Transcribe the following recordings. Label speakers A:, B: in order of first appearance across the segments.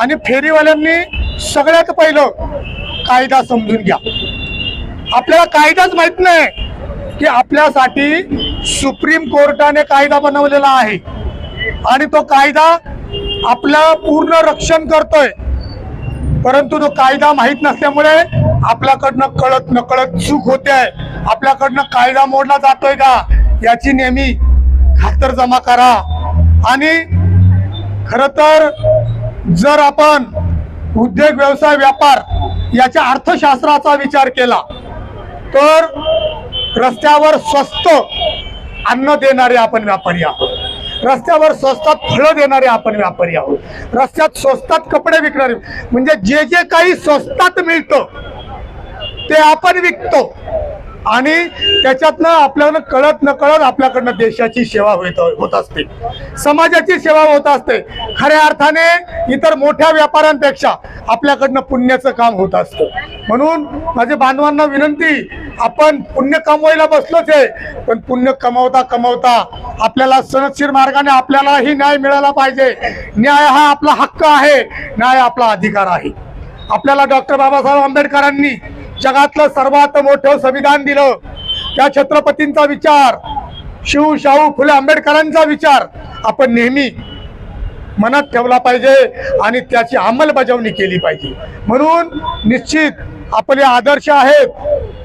A: आणि फेरीवाल्यांनी सगळ्यात पहिलं कायदा समजून घ्या. आपल्याला कायदाच माहीत नाही की आपल्यासाठी सुप्रीम कोर्टाने कायदा बनवलेला आहे. आणि तो कायदा आपलं पूर्ण रक्षण करतोय. परंतु तो कायदा माहीत नसल्यामुळे आपल्याकडनं कळत नकळत चूक होते आहे आपल्याकडनं कायदा मोडला जातोय का? याची नेहमी खातर जमा करा. आणि खरं तर जर आपण उद्योग व्यवसाय व्यापार याच्या अर्थशास्त्राचा विचार केला तर रस्त्यावर स्वस्त अन्न देणारे आपण व्यापारी आहोत. रस्त्यावर स्वस्तात फळं देणारे आपण व्यापारी आहोत. रस्त्यात स्वस्तात कपडे विकणारे म्हणजे जे जे काही स्वस्तात मिळतं ते आपण विकतो. आणि त्याच्यातनं आपल्याला कळत न कळत आपल्याकडनं देशाची सेवा होत होत असते. समाजाची सेवा होत असते. खऱ्या अर्थाने इतर मोठ्या व्यापाऱ्यांपेक्षा आपल्याकडनं पुण्याचं काम होत असतं. म्हणून माझे बांधवांना विनंती आपण पुण्य कमवायला बसलोच आहे पण पुण्य कमावता कमवता आपल्याला सनदशीर मार्गाने आपल्यालाही न्याय मिळाला पाहिजे. न्याय हा आपला हक्क आहे न्याय आपला अधिकार आहे. आपल्याला डॉक्टर बाबासाहेब आंबेडकरांनी जगातलं सर्वात मोठं संविधान दिलं. त्या छत्रपतींचा विचार शिव शाहू फुले आंबेडकरांचा विचार आपण नेहमी मनात ठेवला पाहिजे आणि त्याची अंमलबजावणी केली पाहिजे. म्हणून निश्चित आपले आदर्श आहेत.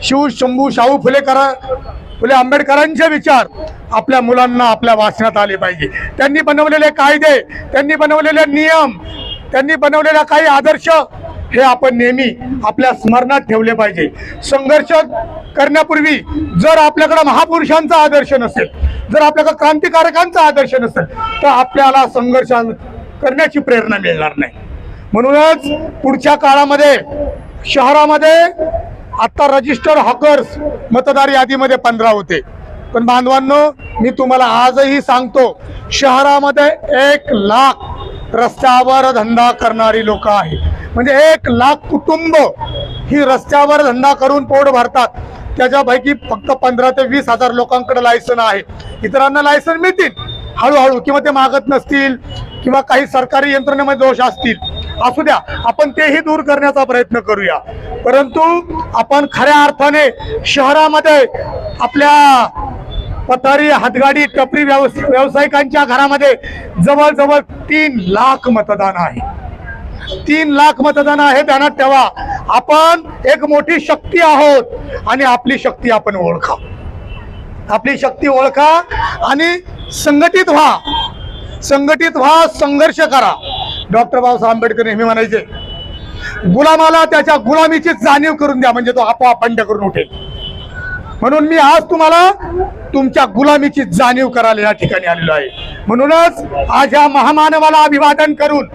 A: शिव शंभू शाहू फुलेकर फुले आंबेडकरांचे विचार आपल्या मुलांना आपल्या वाचण्यात आले पाहिजे. त्यांनी बनवलेले कायदे त्यांनी बनवलेले नियम त्यांनी बनवलेल्या काही आदर्श हे आपण नेहमी आपल्या स्मरणात ठेवले पाहिजे. संघर्ष करण्यापूर्वी जर आपल्याकडं महापुरुषांचा आदर्श नसेल जर आपल्याकडं क्रांतिकारकांचा आदर्श नसेल तर आपल्याला संघर्ष करण्याची प्रेरणा मिळणार नाही. म्हणूनच पुढच्या काळामध्ये शहरामध्ये आता रजिस्टर हॉकर्स मतदार यादीमध्ये पंधरा होते. पण बांधवांनो मी तुम्हाला आजही सांगतो शहरामध्ये एक लाख रस्त्यावर धंदा करणारी लोक आहेत. म्हणजे एक लाख कुटुंब ही रस्त्यावर धंदा करून पोट भरतात. त्याच्यापैकी फक्त पंधरा ते वीस हजार लोकांकडे लायसन आहे. इतरांना लायसन मिळतील. हळूहळू किंवा ते मागत नसतील किंवा काही सरकारी यंत्रणेमध्ये दोष असतील. असू द्या आपण तेही दूर करण्याचा प्रयत्न करूया. परंतु आपण खऱ्या अर्थाने शहरामध्ये आपल्या पथारी हातगाडी टपरी व्यवस व्यावसायिकांच्या घरामध्ये जवळजवळ तीन लाख मतदान आहे. तीन लाख मतदान आहे ध्यानात ठेवा. आपण एक मोठी शक्ती आहोत आणि आपली शक्ती आपण ओळखा. आपली शक्ती ओळखा आणि संघटित व्हा. संघटित व्हा संघर्ष करा. डॉक्टर बाबासाहेब आंबेडकर नेहमी म्हणायचे गुलामाला त्याच्या गुलामीची जाणीव करून द्या म्हणजे तो आपोआप बंड करून उठेल. म्हणून मी आज तुम्हाला तुमच्या गुलामीची जाणीव करायला या ठिकाणी आलेलो आहे. म्हणूनच आज या महामानवाला अभिवादन करून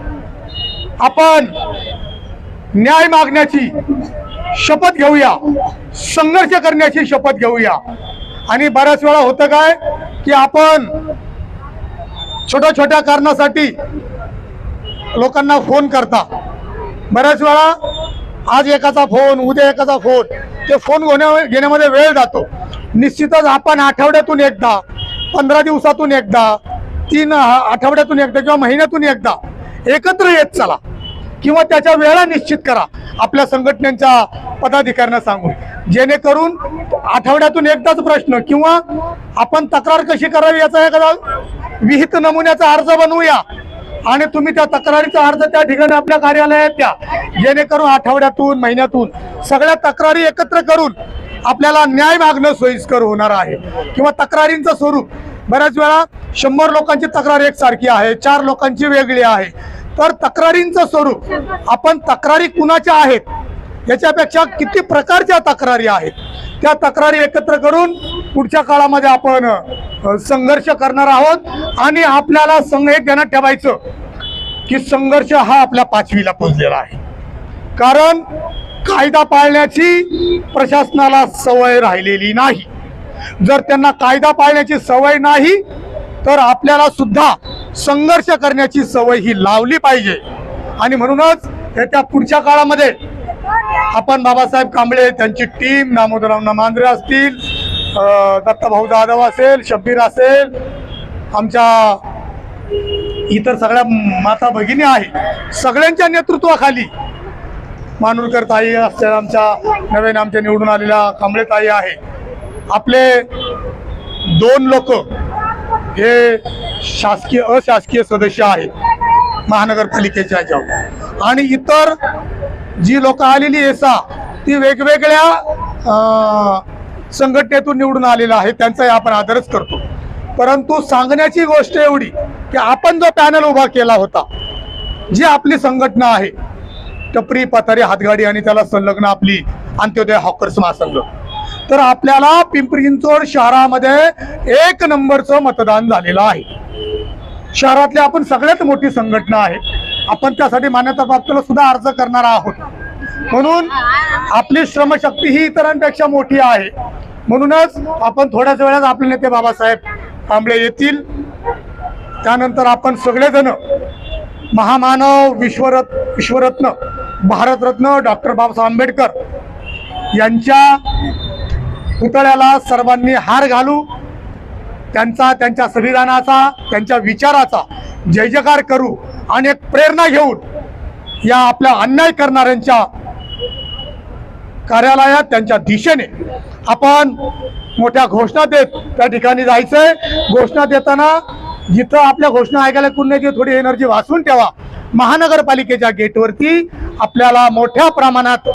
A: आपण न्याय मागण्याची शपथ घेऊया संघर्ष करण्याची शपथ घेऊया. आणि बऱ्याच वेळा होतं काय की आपण छोट्या छोट्या कारणासाठी लोकांना फोन करता. बऱ्याच वेळा आज एकाचा फोन उद्या एकाचा फोन ते फोन घेण्या घेण्यामध्ये वेळ जातो. निश्चितच आपण आठवड्यातून एकदा पंधरा दिवसातून एकदा तीन आठवड्यातून एकदा किंवा महिन्यातून एकदा एकत्र येत चला. किंवा त्याच्या वेळा निश्चित करा. आपल्या संघटनेच्या पदाधिकाऱ्यांना सांगून. जेणेकरून आठवड्यातून एकदाच प्रश्न किंवा आपण तक्रार कशी करावी याचा एखादा विहित नमुन्याचा अर्ज बनवूया. आणि तुम्ही त्या तक्रारीचा अर्ज त्या ठिकाणी आपल्या कार्यालयात द्या. जेणेकरून आठवड्यातून महिन्यातून सगळ्या तक्रारी एकत्र करून आपल्याला न्याय मागणं सोयीस्कर होणार आहे. किंवा तक्रारींचं स्वरूप. बऱ्याच वेळा शंभर लोकांची तक्रार एकसारखी आहे चार लोकांची वेगळी आहे. तर तक्रारींचं स्वरूप. आपण तक्रारी कुणाच्या आहेत? याच्यापेक्षा किती प्रकारच्या तक्रारी आहेत? त्या तक्रारी एकत्र करून पुढच्या काळामध्ये आपण संघर्ष करणार आहोत आणि आपल्याला संघ एक ध्यानात ठेवायचं की संघर्ष हा आपल्या पाचवीला पोचलेला आहे. कारण कायदा पाळण्याची प्रशासनाला सवय राहिलेली नाही. जर त्यांना कायदा पाळण्याची सवय नाही तर आपल्याला सुद्धा संघर्ष करण्याची सवय ही लावली पाहिजे. आणि म्हणूनच येत्या पुढच्या काळामध्ये आपण बाबासाहेब कांबळे त्यांची टीम दामोदराव मांजरे असतील दत्ताभाऊ जाधव असेल शब्बीर असेल आमच्या इतर सगळ्या माता भगिनी आहे सगळ्यांच्या नेतृत्वाखाली मानूरकर ताई असतील आमच्या नवीन आमच्या निवडून आलेल्या कांबळे ताई आहे. आपले दोन लोक हे शासकीय अशासकीय सदस्य आहेत. महानगरपालिकेच्या याच्यावर आणि इतर जी लोक आलेली एसा ती वेगवेगळ्या संघटनेतून निवडून आलेलं आहे त्यांचाही आपण आदरच करतो. परंतु सांगण्याची गोष्ट एवढी की आपण जो पॅनल उभा केला होता जी आपली संघटना आहे टपरी पथारी हातगाडी आणि त्याला संलग्न आपली अंत्योदय हॉकर्स महासंघ. तर आपल्याला पिंपरी चिंचवड शहरामध्ये एक नंबरचं मतदान झालेलं आहे. शहरातली आपण सगळ्यात मोठी संघटना आहे. आपण त्यासाठी मान्यता प्राप्तला सुद्धा अर्ज करणार आहोत. म्हणून आपली श्रमशक्ती ही इतरांपेक्षा मोठी आहे. म्हणूनच आपण थोड्याच वेळात आपले नेते बाबासाहेब कांबळे येतील. त्यानंतर आपण सगळेजण महामानव विश्वरत् विश्वरत्न भारतरत्न डॉक्टर बाबासाहेब आंबेडकर यांच्या पुतळ्याला सर्वांनी हार घालू. त्यांचा त्यांच्या संविधानाचा त्यांच्या विचाराचा जय जयकार करू आणि एक प्रेरणा घेऊन या आपल्या अन्याय करणाऱ्यांच्या कार्यालयात त्यांच्या दिशेने आपण मोठ्या घोषणा देत त्या ठिकाणी जायचंय. घोषणा देताना जिथं आपल्या घोषणा ऐकायला कोण नाही थोडी एनर्जी वाचून ठेवा. महानगरपालिकेच्या गेटवरती आपल्याला मोठ्या प्रमाणात